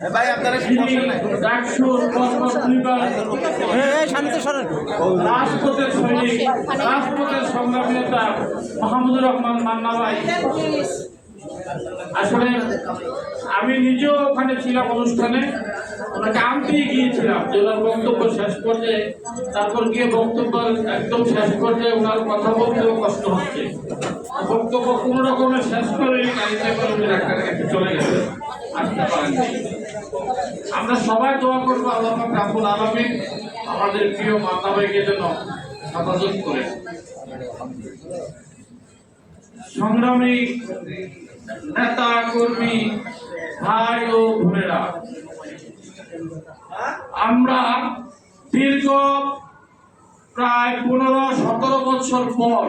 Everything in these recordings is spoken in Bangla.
ভাই আপনারা কি যিনি ডাকসুর পরবর্তীকাল শান্তি সরেন। রাজপথের সৈনিক রাজপথের সংগ্রামী নেতা মাহমুদুর রহমান মান্না ভাই। আসলে আমি নিজেও ওখানে ছিলাম অনুষ্ঠানে ওনাকে আনতেই গিয়েছিলাম। যে ওনার বক্তব্য শেষ পর্যায়ে তারপর গিয়ে বক্তব্য একদম শেষ পর্যায়ে ওনার কথা বলতেও কষ্ট হচ্ছে। বক্তব্য কোনো রকমের শেষ করে গাড়িতে করে ডাক্তারের কাছে চলে গেছে আসতে পারেননি। আমরা সবাই দোয়া করব আল্লাহ পাক রাব্বুল আলামিন আমাদের প্রিয় মাতা ভাইকে যেন হেফাজত করে। সংগ্রামী নেতা, কর্মী, ভাই ও বোনেরা, আমরা দীর্ঘ প্রায় পনেরো, সতেরো বছর পর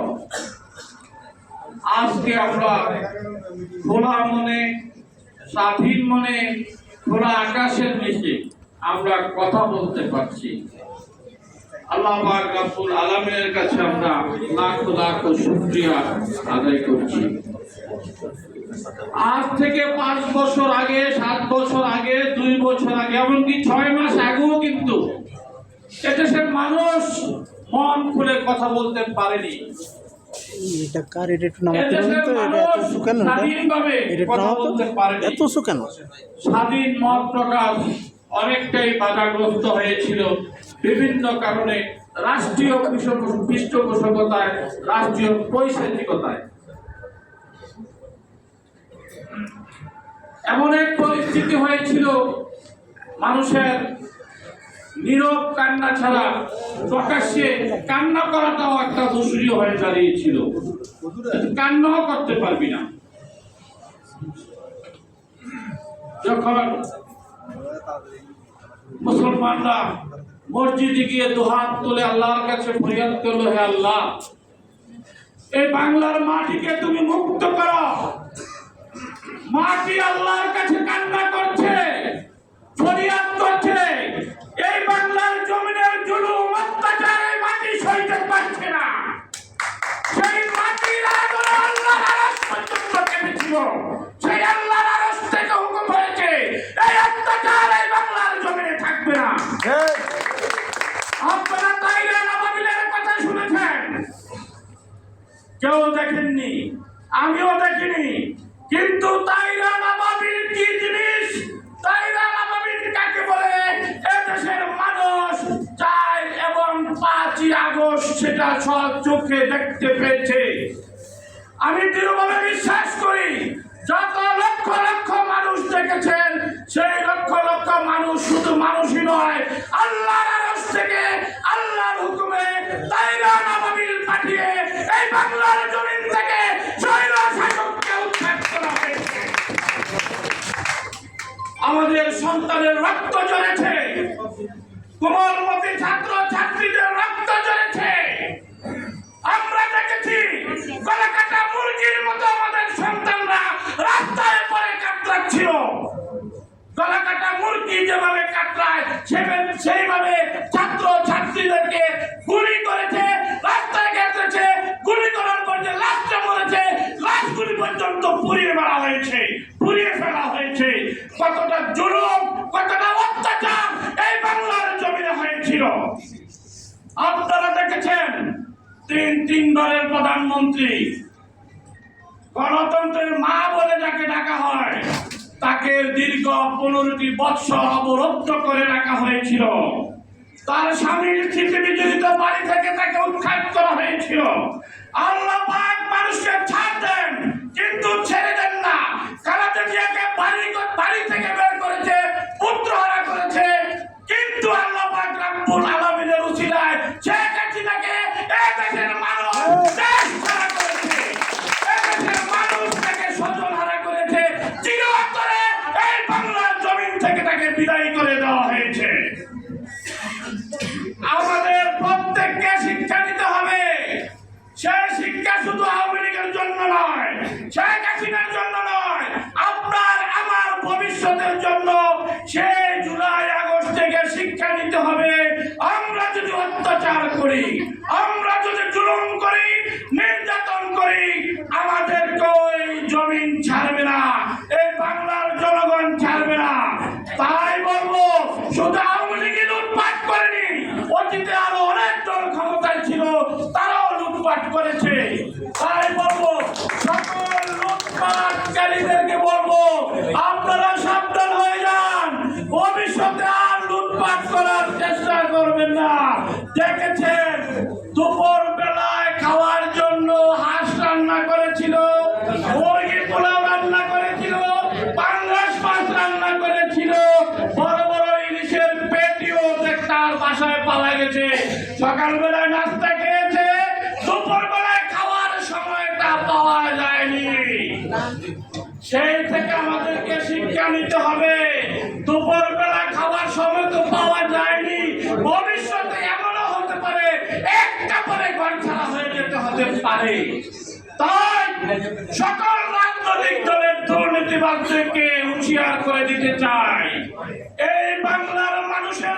আজকে আমরা খোলা মনে, স্বাধীন মনে খোলা আকাশের নিচে আমরা কথা বলতে পারছি। আল্লাহ কাছে আমরা লাখ লাখ আদায় করছি। আজ থেকে পাঁচ বছর আগে, সাত বছর আগে, দুই বছর আগে, এমনকি ছয় মাস আগেও কিন্তু এদেশের মানুষ মন খুলে কথা বলতে পারেনি। এটা কার? এটা একটু নামাতে তো? এটা এত এটা স্বাধীন মত প্রকাশ অনেকটাই বাধাগ্রস্ত হয়েছিল। বিভিন্ন কারণে রাষ্ট্রীয় পৃষ্ঠ- পৃষ্ঠপোষকতায়, রাষ্ট্রীয় পৈশাচিকতায় এমন এক পরিস্থিতি হয়েছিল, মানুষের নীরব কান্না ছাড়া প্রকাশ্যে কান্না করাটাও একটা দূষণীয় হয়ে দাঁড়িয়েছিল। কান্নাও করতে পারবি না। যখন মুসলমানরা মসজিদে গিয়ে দুহাত তুলে আল্লাহর কাছে ফরিয়াদ করল, হে আল্লাহ, এই বাংলার মাটিকে তুমি মুক্ত করো। মাটি আল্লাহর কেউ দেখেননি, আমিও দেখিনি। কিন্তু তাইরা নবাবিল কি জিনিস? তাইরা নবাবিল কাকে বলে? এদেশের মানুষ চার এবং পাঁচই আগস্ট সেটা সব চোখে দেখতে পেয়েছে। আমি দৃঢ়ভাবে বিশ্বাস করি, যত লক্ষ লক্ষ মানুষ দেখেছেন, সেই লক্ষ লক্ষ মানুষ শুধু মানুষই নয়, আল্লাহর আমাদের সন্তানের রক্ত ঝরেছে কোমলমতি ছাত্র ছাত্রীদের রক্ত ঝরেছে আমরা দেখেছি গলাকাটা মুরগির মতো আমাদের সন্তানরা রাস্তায় পরে কাতরাচ্ছিল। গলাকাটা মুরগি যেভাবে কাতরায়, সেভাবে সেইভাবে ছাত্র ছাত্রীদেরকে হয়েছিল আপনারা দেখেছেন, তিন, তিনবারের প্রধানমন্ত্রী গণতন্ত্রের মা বলে যাকে ডাকা হয়, তাকে দীর্ঘ পনেরোটি বৎসর অবরুদ্ধ করে রাখা হয়েছিল। তার স্বামীর স্মৃতি বিজড়িত বাড়ি থেকে তাকে উৎখাত করা হয়েছিল। আল্লাহ মানুষকে ছাড় দেন, কিন্তু ছেড়ে পাক রাব্বুল করি, আমরা যদি জুলুম করি, নির্যাতন করি আমাদের কই জমিন ছাড়বে না এই বাংলার জনগণ ছাড়বে না। তাই বলব, শুধু আওয়ামী লীগই লুটপাট করেনি, অতীতে আরও অনেক দল ক্ষমতায় ছিল, তারাও লুটপাট করেছে। তাই বলব, সকল লুটপাটকারীদেরকে বলব, আপনারা সাবধান হয়ে যান। ভবিষ্যতে আর লুটপাট করার চেষ্টা করবেন না। দেখেছে সকালবেলায় নাস্তা খেয়েছে দুপুর বেলায় খাওয়ার সময়টা পাওয়া যায়নি। সেই থেকে আমাদেরকে শিক্ষা নিতে হবে দুপুর বেলা খাওয়ার সময় তো পাওয়া যায়নি। ভবিষ্যতে এমনও হতে পারে, একটা পরে ঘর ছাড়া হয়ে যেতে হতে পারে। তাই সকল রাজনৈতিক দলের দুর্নীতিবাদদেরকে হুঁশিয়ার করে দিতে চাই। এই বাংলার মানুষের